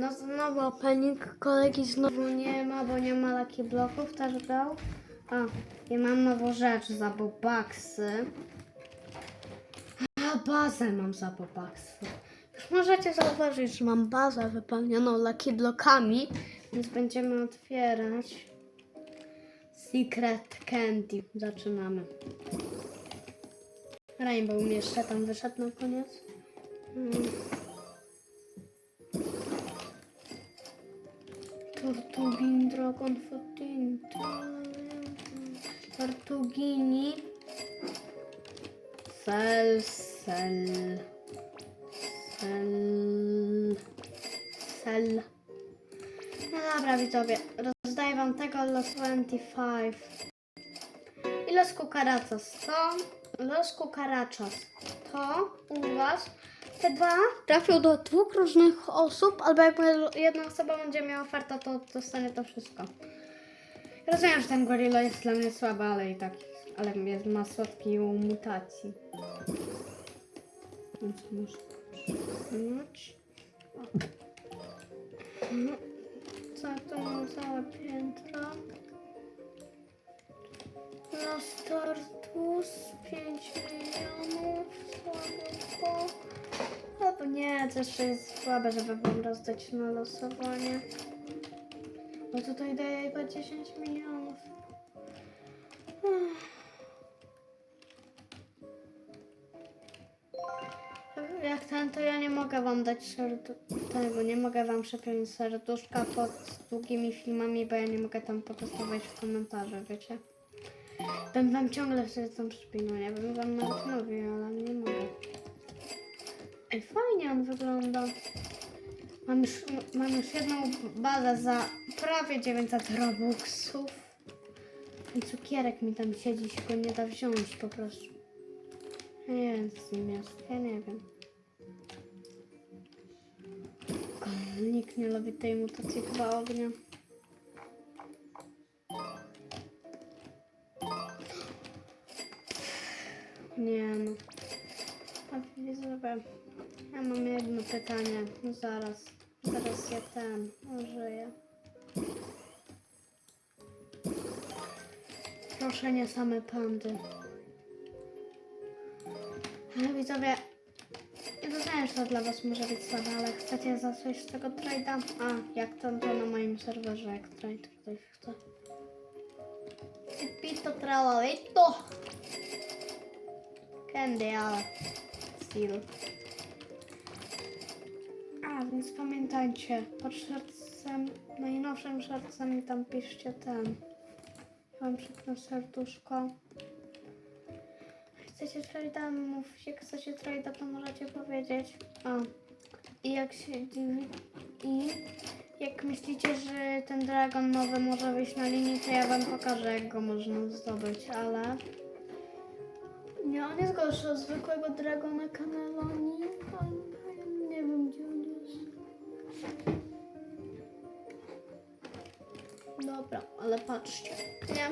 No znowu opening kolegi znowu nie ma, bo nie ma laki bloków, też brał. A, i mam nową rzecz za bobaksy. A, bazę mam za bobaksy. Już możecie zauważyć, że mam bazę wypełnioną laki blokami, więc będziemy otwierać Secret Candy. Zaczynamy. Rainbow mi jeszcze tam wyszedł na koniec. Mm. Tortugin Dragon Fotin. Tortugini. Sel, sel. Sel. Sel. No dobra widzowie, rozdaję wam tego Los 25. I Los Cucarachas. To Los Cucarachas. To u was te dwa trafią do dwóch różnych osób, albo jak jedna osoba będzie miała ofertę, to dostanie to wszystko. Rozumiem, że ten gorilla jest dla mnie słaby, ale i tak, ale jest, ma słodki mutacji. Więc muszę przesunąć. O. Co to mam całe piętro? Los Tortus 5 milionów, słabo. Albo nie, to jeszcze jest słabe, żeby wam rozdać na losowanie. Bo tutaj daje chyba 10 milionów. Jak ten, to ja nie mogę wam dać tego, nie mogę wam przepiąć serduszka pod długimi filmami, bo ja nie mogę tam potestować w komentarze, wiecie? Bym wam ciągle wtedy tam przypinał, ja bym wam nawet mówił, ale nie mogę. Ej, fajnie on wygląda. Mam już, mam już jedną bazę za prawie 900 robuxów. I cukierek mi tam siedzi, się go nie da wziąć po prostu. Ja nie jest, ja nie wiem. Nikt nie lubi tej mutacji chyba ognia. Nie no. A widzowie, ja mam jedno pytanie. No zaraz, zaraz ja ten użyję. Proszę nie same pandy. Ale widzowie, ja rozumiem, że to dla was może być słabe, ale chcecie za coś z tego trade'a? A, jak to, to na moim serwerze, jak trade ktoś chce. Pito tralalito. Candy, ale still. A, więc pamiętajcie, pod szercem, najnowszym szercem i tam piszcie ten. Wam przypnę serduszko. Chcecie trade'a? Mów, jak chcecie trade'a, to możecie powiedzieć. A, i jak się dziwi, i jak myślicie, że ten dragon nowy może wyjść na linii, to ja wam pokażę, jak go można zdobyć, ale... Nie, on jest gorszy od zwykłego dragona ja nie wiem, gdzie on jest. Dobra, ale patrzcie, nie?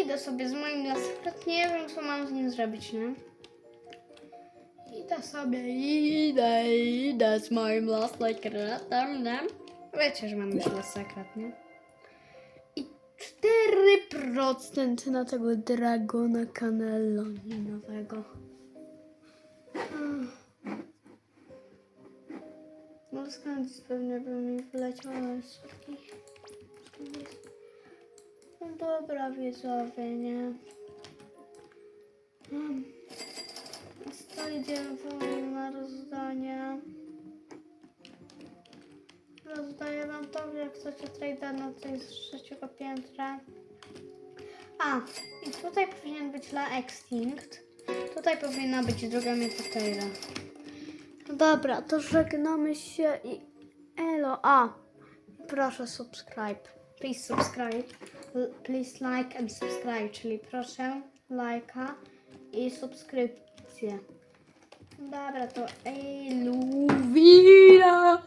Idę sobie z moim laserem, nie wiem, co mam z nim zrobić, nie? Idę sobie, idę, idę z moim laserem? Wiecie, że mam już lasekret, nie? I 4% na tego dragona Caneloni nowego. No skąd pewnie by mi wleciał, ale słodki. No dobra, widzowie, nie? Hmm. Powoli na rozdanie. Rozdaję wam to, jak chcecie trade'a na tej z trzeciego piętra. A, i tutaj powinien być La Extinct. Tutaj powinna być druga Metateira. No dobra, to żegnamy się i elo. A, proszę subscribe. Please subscribe. Please like and subscribe, czyli proszę lajka i subskrypcję. Dobra, to ej, Luwina!